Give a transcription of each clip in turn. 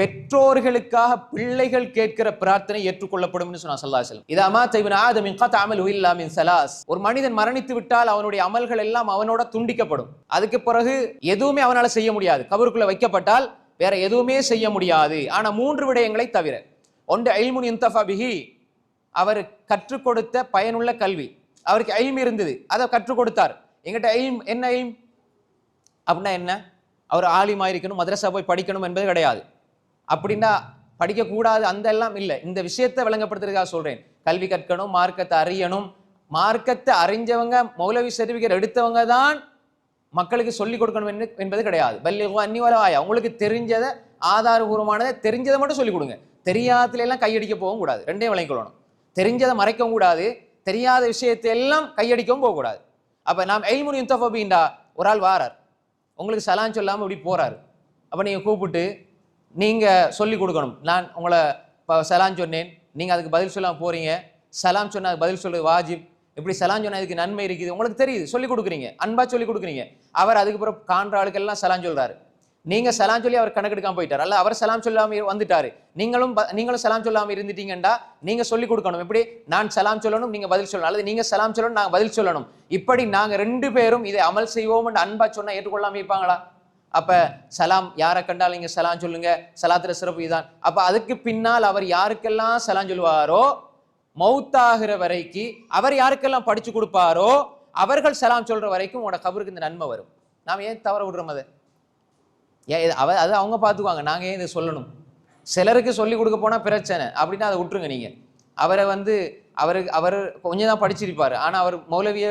பெற்றோர்களுக்காக பிள்ளைகள் கேட்கிற பிரார்த்தனை ஏற்றுக்கொள்ளப்படும் சொன்னா சல்லா செல்லம் இது அமா சலாஸ். ஒரு மனிதன் மரணித்து விட்டால் அவனுடைய அமல்கள் எல்லாம் அவனோட துண்டிக்கப்படும். அதுக்கு பிறகு எதுவுமே அவனால செய்ய முடியாது. கபருக்குள்ள வைக்கப்பட்டால் வேற எதுவுமே செய்ய முடியாது. ஆனா மூன்று விடயங்களை தவிர ஒன்று ஐல்முன் இன்தஃபா பிஹி அவர் கற்றுக் கொடுத்த பயனுள்ள கல்வி. அவருக்கு ஐம் இருந்தது அதை கற்றுக் கொடுத்தார். எங்கிட்ட ஐம் என்ன ஐம் அப்படின்னா என்ன? அவர் ஆலிமா இருக்கணும் மதரசா போய் படிக்கணும் என்பது கிடையாது. அப்படின்னா படிக்கக்கூடாது அந்த எல்லாம் இல்லை. இந்த விஷயத்தை விளங்கப்படுத்துறதுக்காக சொல்கிறேன் கல்வி கற்கணும் மார்க்கத்தை அறியணும். மார்க்கத்தை அறிஞ்சவங்க மௌலவி சர்டிஃபிகேட் எடுத்தவங்க தான் மக்களுக்கு சொல்லிக் கொடுக்கணும் என்று- என்பது கிடையாது. பல்லிகோ அந்நிவராயா உங்களுக்கு தெரிஞ்சதை ஆதாரபூர்வமானதை தெரிஞ்சதை மட்டும் சொல்லிக் கொடுங்க. தெரியாததுல எல்லாம் கையடிக்க போகவும் கூடாது. ரெண்டையும் விளங்கிக்கொள்ளணும். தெரிஞ்சதை மறைக்கவும் கூடாது. தெரியாத விஷயத்தை எல்லாம் கையடிக்கவும் போகக்கூடாது அப்போ நாம் எல்முனி யுத்தஃபபின்டா ஒரு ஆள் வாரார். உங்களுக்கு சலான் சொல்லாமல் இப்படி போகிறாரு அப்போ நீங்கள் கூப்பிட்டு நீங்கள் சொல்லி கொடுக்கணும். நான் உங்களை இப்போ சலான் சொன்னேன். நீங்கள் அதுக்கு பதில் சொல்லாமல் போகிறீங்க சலாம் சொன்னால் பதில் சொல்லு வாஜிப். இப்படி சலான் சொன்னால் இதுக்கு நன்மை இருக்குது. உங்களுக்கு தெரியுது. சொல்லி கொடுக்குறீங்க. அன்பாக சொல்லி கொடுக்குறீங்க. அவர் அதுக்கப்புறம் காண்ற ஆளுக்கெல்லாம் சலான் சொல்கிறாரு நீங்கள் சலாம் சொல்லி அவர் கணக்கெடுக்காமல் போயிட்டார். அல்ல அவர் சலாம் சொல்லாமல் வந்துட்டார். நீங்களும் ப- நீங்களும் சலாம் சொல்லாமல் இருந்துட்டீங்கன்னா நீங்கள் சொல்லிக் கொடுக்கணும். எப்படி? நான் சலாம் சொல்லணும் நீங்கள் பதில் சொல்லணும். அல்லது நீங்கள் சலாம் சொல்லணும் நாங்கள் பதில் சொல்லணும். இப்படி நாங்கள் ரெண்டு பேரும் இதை அமல் செய்வோம் அன்பாக சொன்னால் ஏற்றுக்கொள்ளாமல் இருப்பாங்களா? அப்போ சலாம் யாரை கண்டாலும் நீங்கள் சலாம் சொல்லுங்க. சலாத்துல சிறப்பு இதுதான். அப்போ அதுக்கு பின்னால் அவர் யாருக்கெல்லாம் சலாம் சொல்லுவாரோ மௌத்தாகிற வரைக்கு அவர் யாருக்கெல்லாம் படிச்சு கொடுப்பாரோ அவர்கள் சலாம் சொல்ற வரைக்கும் உங்களோட கபருக்கு இந்த நன்மை வரும். நாம் ஏன் தவற விடுறோம் அதை? ஏன் அவ அது அவங்க பார்த்துக்குவாங்க. நாங்கள் ஏன் இதை சொல்லணும்? சிலருக்கு சொல்லி கொடுக்க போனால் பிரச்சனை. அப்படின்னா அதை விட்டுருங்க நீங்கள் அவரை வந்து அவருக்கு அவர் கொஞ்சம் தான் படிச்சிருப்பார். ஆனால் அவர் மௌலவிய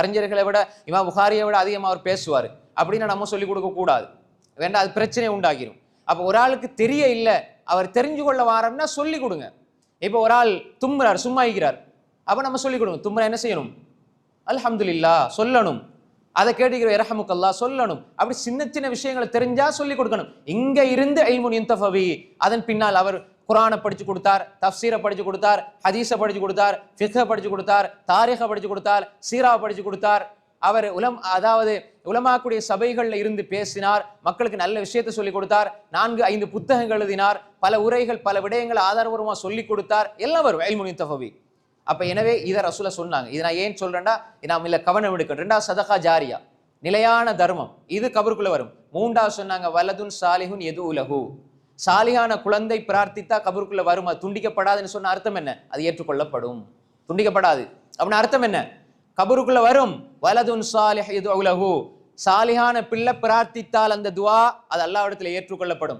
அறிஞர்களை விட இவன் புகாரியை விட அதிகமாக அவர் பேசுவார். அப்படின்னு நம்ம சொல்லிக் கொடுக்கக்கூடாது வேண்டாம் அது பிரச்சனை உண்டாகிடும் அப்போ ஒரு ஆளுக்கு தெரிய இல்லை அவர் தெரிஞ்சு கொள்ள வாரம்னா சொல்லி கொடுங்க. இப்போ ஒரு ஆள் தும்புறார் சும்மா இருக்கிறார். அப்போ நம்ம சொல்லிக் கொடுங்க. தும்முறா என்ன செய்யணும்? அல்ஹம்துலில்லா சொல்லணும். அதை கேட்டுக்கிற இரஹமுக்கல்லா சொல்லணும். அப்படி சின்ன சின்ன விஷயங்களை தெரிஞ்சா சொல்லி கொடுக்கணும். இங்க இருந்து ஐமுன் இன்தஃபவி அதன் பின்னால் அவர் குரானை படிச்சு கொடுத்தார் தஃப்சீரை படிச்சு கொடுத்தார் ஹதீஸை படிச்சு கொடுத்தார் ஃபிக்ஹ படிச்சு கொடுத்தார் தாரிக படிச்சு கொடுத்தார் சீரா படிச்சு கொடுத்தார். அவர் உலம் அதாவது உலமாக்குடைய சபைகளில் இருந்து பேசினார் மக்களுக்கு நல்ல விஷயத்தை சொல்லிக் கொடுத்தார் நான்கு ஐந்து புத்தகங்கள் எழுதினார் பல உரைகள் பல விடயங்களை ஆதாரபூர்வமாக சொல்லிக் கொடுத்தார் எல்லாம் வரும் ஐமுன் இன்தஃபவி அப்போ எனவே இதை ரசூலை சொன்னாங்க. இதை நான் ஏன் சொல்கிறேன்னா நாம் இல்லை கவனம் எடுக்கணும். ரெண்டாவது சதகா ஜாரியா. நிலையான தர்மம். இது கபருக்குள்ளே வரும். மூன்றாவது சொன்னாங்க வலதுன் சாலிஹுன் எது உலகு சாலியான குழந்தை பிரார்த்தித்தா கபருக்குள்ளே வரும். அது துண்டிக்கப்படாதுன்னு சொன்ன அர்த்தம் என்ன? அது ஏற்றுக்கொள்ளப்படும். துண்டிக்கப்படாது. அப்படின்னு அர்த்தம் என்ன? கபருக்குள்ள வரும். வலதுன் சாலிஹ் இது உலகு சாலிஹான பிள்ளை பிரார்த்தித்தால் அந்த துவா அது அல்லாவிடத்தில் ஏற்றுக்கொள்ளப்படும்.